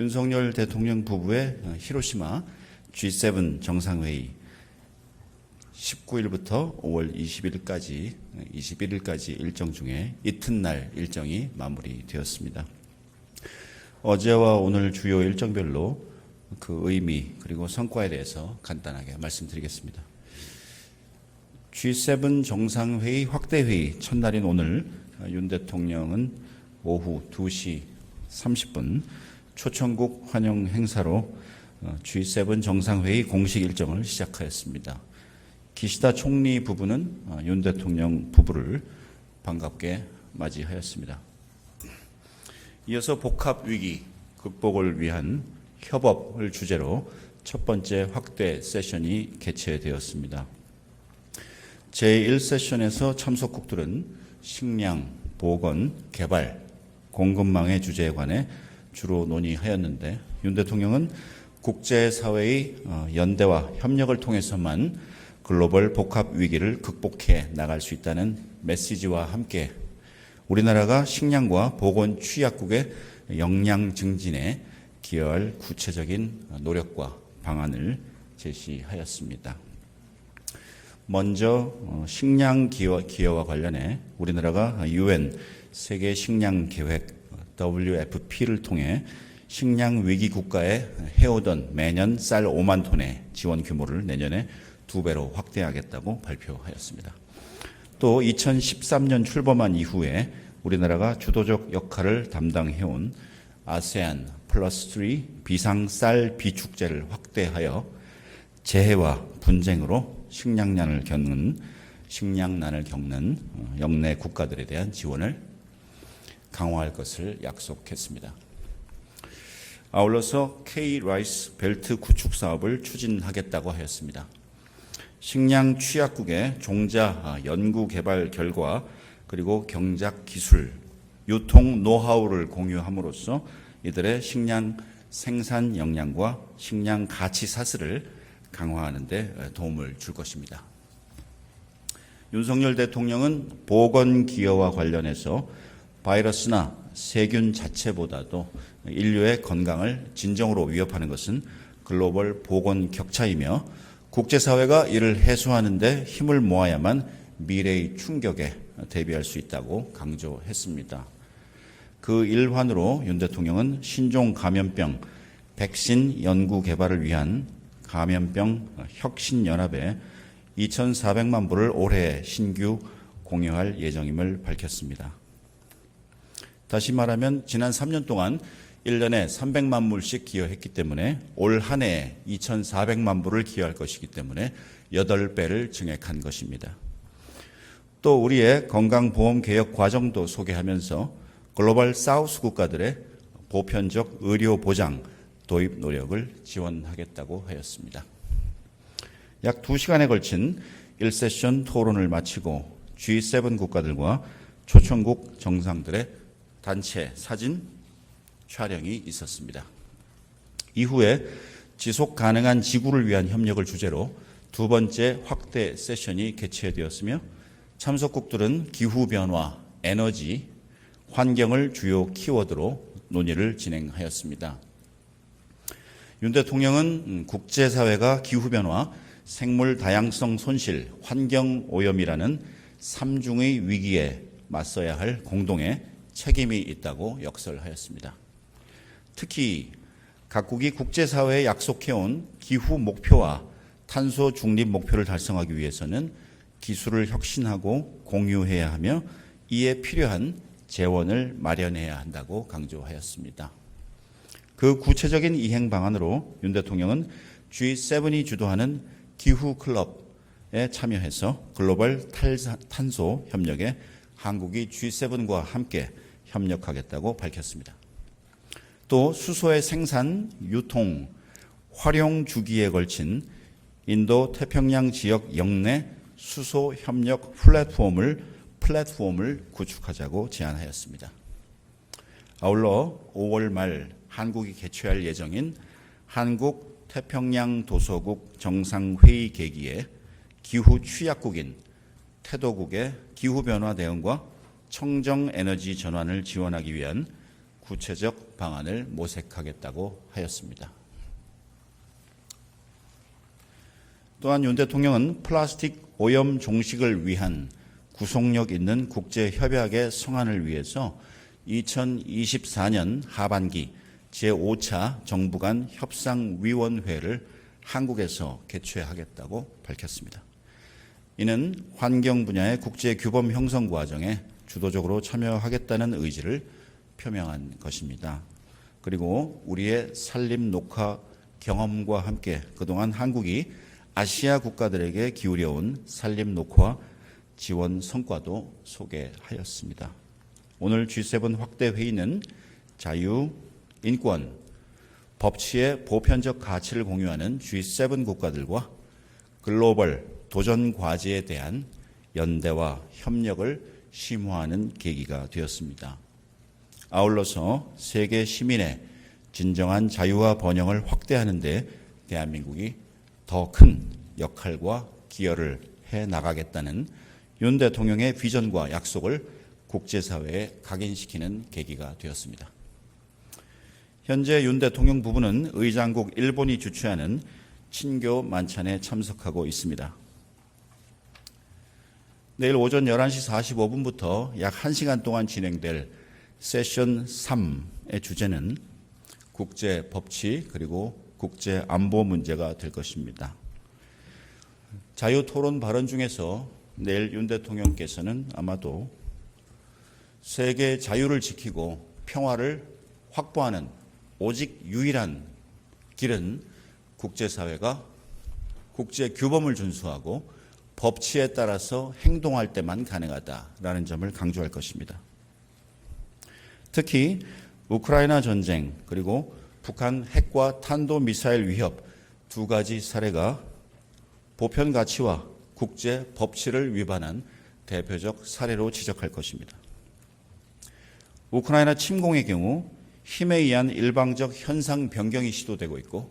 윤석열 대통령 부부의 어, 히로시마 G7 정상회의 19일부터 5월 20일까지 21일까지 일정 중에 이튿날 일정이 마무리되었습니다. 어제와 오늘 주요 일정별로 그 의미 그리고 성과에 대해서 간단하게 말씀드리겠습니다. G7 정상회의 확대회의 첫날인 오늘 윤 대통령은 오후 2시 30분 초청국 환영 행사로 어, G7 정상회의 공식 일정을 시작하였습니다. 기시다 총리 부부는 어, 윤 대통령 부부를 반갑게 맞이하였습니다. 이어서 복합 위기 극복을 위한 협업을 주제로 첫 번째 확대 세션이 개최되었습니다. 제1세션에서 참석국들은 식량, 보건, 개발, 공급망의 주제에 관해 주로 논의하였는데 윤 대통령은 국제사회의 어, 연대와 협력을 통해서만 글로벌 복합 위기를 극복해 나갈 수 있다는 메시지와 함께 우리나라가 식량과 보건 취약국의 역량 증진에 기여할 구체적인 노력과 방안을 제시하였습니다. 먼저 어, 식량 기여, 기여 와 관련해 우리나라가 유엔 세계 식량 계획 WFP를 통해 식량 위기 국가에 해오던 매년 쌀 5만 톤의 지원 규모를 내년에 두 배로 확대하겠다고 발표하였습니다. 또 2013년 출범한 이후에 우리나라가 주도적 역할을 담당해온 아세안 플러스 3 비상 쌀 비축제를 확대하여 재해와 분쟁으로 식량난을 겪는 식량난을 겪는 어, 영내 국가들에 대한 지원을 강화할 것을 약속했습니다. 아울러서 K 라이스 벨트 구축 사업을 추진하겠다고 하였습니다. 식량 취약국의 종자 연구 개발 결과 그리고 경작 기술, 유통 노하우를 공유함으로써 이들의 식량 생산 역량과 식량 가치 사슬을 강화하는 데 도움을 줄 것입니다. 윤석열 대통령은 보건 기여와 관련해서 바이러스나 세균 자체보다도 인류의 건강을 진정으로 위협하는 것은 글로벌 보건 격차이며 국제사회가 이를 해소하는 데 힘을 모아야만 미래의 충격에 대비할 수 있다고 강조했습니다. 그 일환으로 윤 대통령은 신종 감염병 백신 연구 개발을 위한 감염병 혁신연합에 2,400만 불을 올해 신규 공유할 예정임을 밝혔습니다. 다시 말하면 지난 3년 동안 1년에 300만 불씩 기여했기 때문에 올 한 해에 2,400만 불을 기여할 것이기 때문에 8배를 증액한 것입니다. 또 우리의 건강보험 개혁 과정도 소개하면서 글로벌 사우스 국가들의 보편적 의료 보장 도입 노력을 지원하겠다고 하였습니다. 약 2시간에 걸친 1세션 토론을 마치고 G7 국가들과 초청국 정상들의 단체 사진 촬영이 있었습니다. 이후에 지속 가능한 지구를 위한 협력을 주제로 두 번째 확대 세션이 개최되었으며 참석국들은 기후변화, 에너지, 환경을 주요 키워드로 논의를 진행하였습니다. 윤 대통령은 국제사회가 기후변화, 생물 다양성 손실, 환경 오염이라는 삼중의 위기에 맞서야 할 공동의 책임이 있다고 역설하였습니다. 특히 각국이 국제사회에 약속해온 기후 목표와 탄소 중립 목표를 달성하기 위해서는 기술을 혁신하고 공유해야 하며 이에 필요한 재원을 마련해야 한다고 강조하였습니다. 그 구체적인 이행 방안으로 윤 대통령은 G7이 주도하는 기후 클럽에 참여해서 글로벌 탄소 협력에 한국이 G7과 함께 협력하겠다고 밝혔습니다. 또 수소의 생산, 유통, 활용 주기에 걸친 인도 태평양 지역 영내 수소 협력 플랫폼을 플랫폼을 구축하자고 제안하였습니다. 아울러 5월 말 한국이 개최할 예정인 한국 태평양 도서국 정상회의 계기에 기후 취약국인 태도국의 기후 변화 대응과 청정 에너지 전환을 지원하기 위한 구체적 방안을 모색하겠다고 하였습니다. 또한 윤 대통령은 플라스틱 오염 종식을 위한 구속력 있는 국제 협약의 성안을 위해서 2024년 하반기 제5차 정부 간 협상위원회를 한국에서 개최하겠다고 밝혔습니다. 이는 환경 분야의 국제 규범 형성 과정에 주도적으로 참여하겠다는 의지를 표명한 것입니다. 그리고 우리의 산림 녹화 경험과 함께 그동안 한국이 아시아 국가들에게 기울여온 산림 녹화 지원 성과도 소개하였습니다. 오늘 G7 확대 회의는 자유, 인권, 법치의 보편적 가치를 공유하는 G7 국가들과 글로벌 도전 과제에 대한 연대와 협력을 심화하는 계기가 되었습니다. 아울러서 세계 시민의 진정한 자유와 번영을 확대하는 데 대한민국이 더 큰 역할과 기여를 해 나가겠다는 윤 대통령의 비전과 약속을 국제사회에 각인시키는 계기가 되었습니다. 현재 윤 대통령 부부는 의장국 일본이 주최하는 친교 만찬에 참석하고 있습니다. 내일 오전 11시 45분부터 약 1시간 동안 진행될 세션 3의 주제는 국제 법치 그리고 국제 안보 문제가 될 것입니다. 자유 토론 발언 중에서 내일 윤 대통령께서는 아마도 세계 자유를 지키고 평화를 확보하는 오직 유일한 길은 국제사회가 국제 규범을 준수하고 법치에 따라서 행동할 때만 가능하다라는 점을 강조할 것입니다. 특히 우크라이나 전쟁 그리고 북한 핵과 탄도 미사일 위협 두 가지 사례가 보편 가치와 국제 법치를 위반한 대표적 사례로 지적할 것입니다. 우크라이나 침공의 경우 힘에 의한 일방적 현상 변경이 시도되고 있고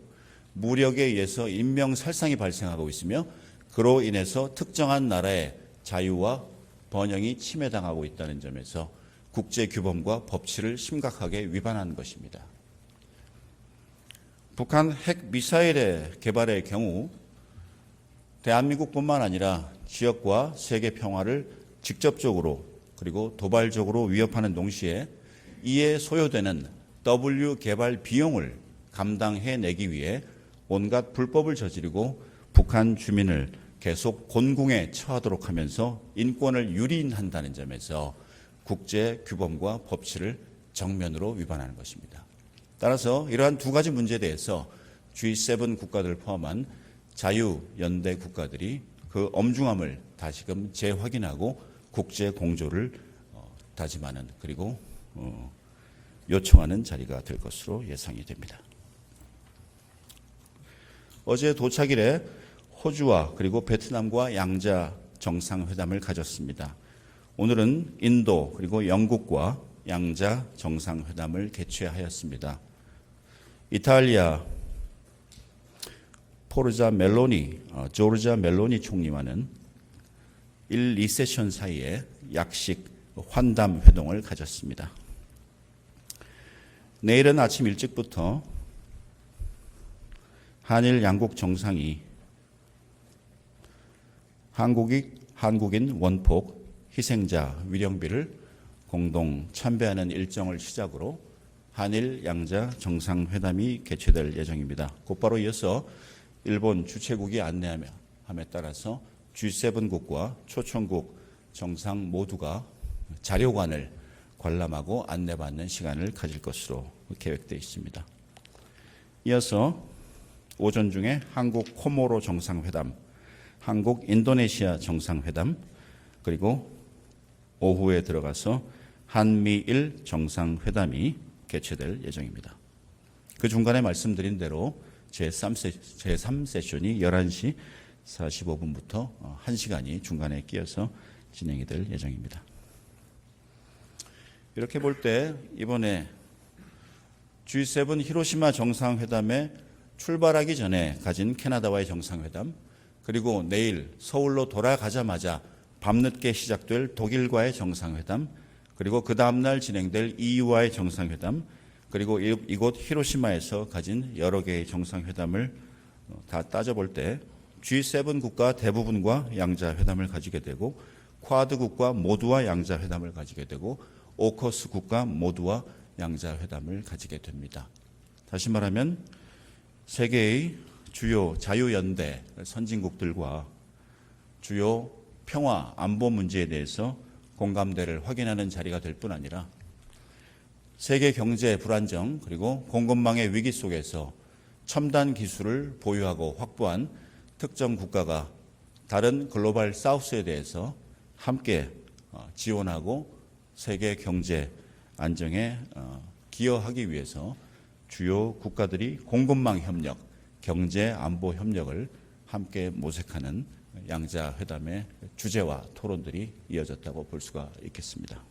무력에 의해서 인명 살상이 발생하고 있으며 그로 인해서 특정한 나라의 자유와 번영이 침해당하고 있다는 점에서 국제 규범과 법치를 심각하게 위반하는 것입니다. 북한 핵 미사일의 개발의 경우 대한민국뿐만 아니라 지역과 세계 평화를 직접적으로 그리고 도발적으로 위협하는 동시에 이에 소요되는 W 개발 비용을 감당해내기 위해 온갖 불법을 저지르고 북한 주민을 계속 곤궁에 처하도록 하면서 인권을 유린한다는 점에서 국제 규범과 법치를 정면으로 위반하는 것입니다. 따라서 이러한 두 가지 문제에 대해서 G7 국가들을 포함한 자유 연대 국가들이 그 엄중함을 다시금 재확인하고 국제 공조를 어, 다짐하는 그리고 어, 요청하는 자리가 될 것으로 예상이 됩니다. 어제 도착일에 호주와 그리고 베트남과 양자 정상회담을 가졌습니다. 오늘은 인도 그리고 영국과 양자 정상회담을 개최하였습니다. 이탈리아 포르자 멜로니, 어, 조르자 멜로니 총리와는 1, 2세션 사이에 약식 환담 회동을 가졌습니다. 내일은 아침 일찍부터 한일 양국 정상이 한국이 한국인 원폭 희생자 위령비를 공동 참배하는 일정을 시작으로 한일 양자 정상회담이 개최될 예정입니다. 곧바로 이어서 일본 주최국이 안내함에 따라서 G7국과 초청국 정상 모두가 자료관을 관람하고 안내받는 시간을 가질 것으로 계획되어 있습니다. 이어서 오전 중에 한국 코모로 정상회담, 한국 인도네시아 정상회담, 그리고 오후에 들어가서 한미일 정상회담이 개최될 예정입니다. 그 중간에 말씀드린 대로 제3세, 제3세 션이 11시 45분부터 1시간이 중간에 끼어서 진행이 될 예정입니다. 이렇게 볼 때 이번에 G7 히로시마 정상회담에 출발하기 전에 가진 캐나다와의 정상회담, 그리고 내일 서울로 돌아가자마자 밤늦게 시작될 독일과의 정상회담, 그리고 그 다음날 진행될 EU와의 정상회담, 그리고 이- 이곳 히로시마에서 가진 여러 개의 정상회담을 어, 다 따져볼 때 G7 국가 대부분과 양자 회담을 가지게 되고 쿼드 국가 모두와 양자 회담을 가지게 되고 오커스 국가 모두와 양자 회담을 가지게 됩니다. 다시 말하면 세계의 주요 자유연대 선진국들과 주요 평화 안보 문제에 대해서 공감대를 확인하는 자리가 될 뿐 아니라 세계 경제 불안정 그리고 공급망의 위기 속에서 첨단 기술을 보유하고 확보한 특정 국가가 다른 글로벌 사우스에 대해서 함께 어, 지원하고 세계 경제 안정에 어, 기여하기 위해서 주요 국가들이 공급망 협력, 경제 안보 협력을 함께 모색하는 양자 회담의 주제와 토론들이 이어졌다고 볼 수가 있겠습니다.